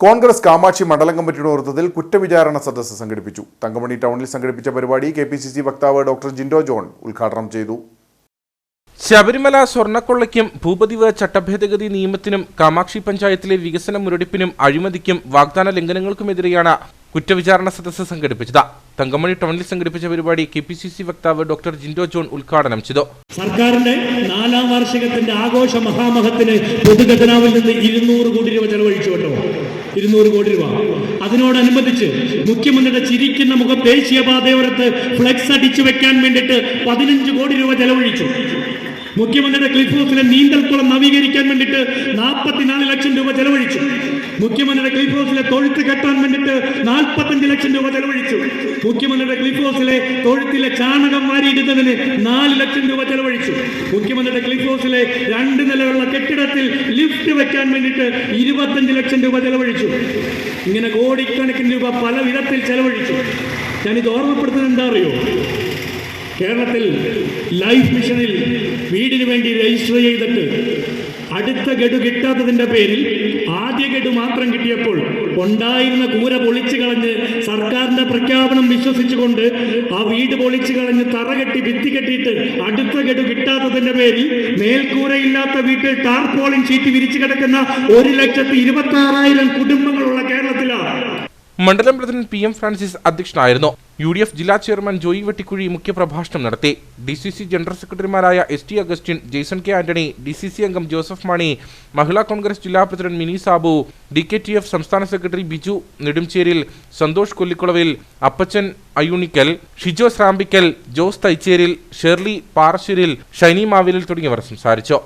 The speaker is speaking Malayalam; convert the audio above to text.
കോൺഗ്രസ് കാമാക്ഷി മണ്ഡലം കമ്മിറ്റിയുടെ നേതൃത്വത്തിൽ കുറ്റവിചാരണ സദസ്സ് സംഘടിപ്പിച്ചു. തങ്കമണി ടൗണിൽ സംഘടിപ്പിച്ച പരിപാടി കെ പി സി സി വക്താവ് ഡോക്ടർ ജിൻഡോ ജോൺ ഉദ്ഘാടനം ചെയ്തു. ശബരിമല സ്വർണക്കൊള്ളയ്ക്കും ഭൂപതിവ് ചട്ടഭേദഗതി നിയമത്തിനും കാമാക്ഷി പഞ്ചായത്തിലെ വികസന മുരടിപ്പിനും അഴിമതിക്കും വാഗ്ദാന ലംഘനങ്ങൾക്കുമെതിരെയാണ് കുറ്റവിചാരണ സദസ്സ് സംഘടിപ്പിച്ചത്. തങ്കമണി ടൗണിൽ സംഘടിപ്പിച്ച പരിപാടി കെ പി സി സി വക്താവ് ഡോക്ടർ ജിൻഡോ ജോൺ ഉദ്ഘാടനം ചെയ്തു. സർക്കാരിന്റെ നാലാം വാർഷികത്തിന്റെ ആഘോഷ മഹാമഹത്തിന് പൊതുഖജനാവിൽ നിന്ന് ഇരുന്നൂറ് കോടി രൂപ ഇരുന്നൂറ് കോടി രൂപ. അതിനോടനുബന്ധിച്ച് മുഖ്യമന്ത്രിയുടെ ചിരിക്കുന്ന മുഖം ദേശീയപാതയോരത്ത് ഫ്ലെക്സ് അടിച്ചു വെക്കാൻ വേണ്ടിയിട്ട് പതിനഞ്ച് കോടി രൂപ ചെലവഴിച്ചു. മുഖ്യമന്ത്രിയുടെ ക്ലിഫ് ഹൗസിലെ നീന്തൽക്കുളം നവീകരിക്കാൻ വേണ്ടിയിട്ട് നാൽപ്പത്തിനാല് ലക്ഷം രൂപ ചെലവഴിച്ചു. മുഖ്യമന്ത്രിയുടെ ക്ലിഫ് ഹൗസിലെ തൊഴുത്ത് കെട്ടാൻ വേണ്ടിയിട്ട് നാൽപ്പത്തഞ്ച് ലക്ഷം രൂപ ചെലവഴിച്ചു. മുഖ്യമന്ത്രിയുടെ ക്ലിഫ് ഹൗസിലെ തൊഴുത്തിലെ ചാണകം വാരിയിടുന്നതിന് നാല് ലക്ഷം രൂപ ചെലവഴിച്ചു. മുഖ്യമന്ത്രിയുടെ ക്ലിഫ് ഹൗസിലെ രണ്ട് നിലയുള്ള കെട്ടിടത്തിൽ ലിഫ്റ്റ് വെക്കാൻ വേണ്ടിയിട്ട് ഇരുപത്തഞ്ച് ലക്ഷം രൂപ ചെലവഴിച്ചു. ഇങ്ങനെ കോടിക്കണക്കിന് രൂപ പല വിധത്തിൽ ചെലവഴിച്ചു. ഞാനിത് ഓർമ്മപ്പെടുത്തുന്നത് എന്താ അറിയോ? കേരളത്തിൽ ലൈഫ് മിഷനിൽ വീടിന് വേണ്ടി രജിസ്റ്റർ ചെയ്തിട്ട് അടുത്ത ഗഡു കിട്ടാത്തതിന്റെ പേരിൽ ആദ്യ ഗഡു മാത്രം കിട്ടിയപ്പോൾ ഉണ്ടായിരുന്ന കൂര പൊളിച്ചു കളഞ്ഞ് സർക്കാരിന്റെ പ്രഖ്യാപനം വിശ്വസിച്ചുകൊണ്ട് ആ വീട് പൊളിച്ചു കളഞ്ഞ് തറ കെട്ടി ഭിത്തി കെട്ടിയിട്ട് അടുത്ത ഗഡു കിട്ടാത്തതിന്റെ പേരിൽ മേൽക്കൂരയില്ലാത്ത വീട്ടിൽ ടാർപോളിൻ ഷീറ്റ് വിരിച്ചു കിടക്കുന്ന ഒരു ലക്ഷത്തി ഇരുപത്തി ആറായിരം കുടുംബങ്ങളുള്ള കേരളത്തിലാണ് മണ്ഡലം പ്രസിഡന്റ് പി എം ഫ്രാൻസിസ് അധ്യക്ഷനായിരുന്നു. യു ഡി എഫ് ജില്ലാ ചെയർമാൻ ജോയി വെട്ടിക്കുഴി മുഖ്യപ്രഭാഷണം നടത്തി. ഡി സി സി ജനറൽ സെക്രട്ടറിമാരായ S T Augustine Jaison K Antony D C C അംഗം ജോസഫ് മാണി മഹിളാ കോൺഗ്രസ് ജില്ലാ president Mini Sabu D K T F സംസ്ഥാന secretary Biju Nedumcheril Santhosh Kollikulavil Appachan Ayunikkal Shijo Shrampikkal Jose Thaicheril Shirley Parasseril Shiny Mavilil തുടങ്ങിയവർ സംസാരിച്ചു.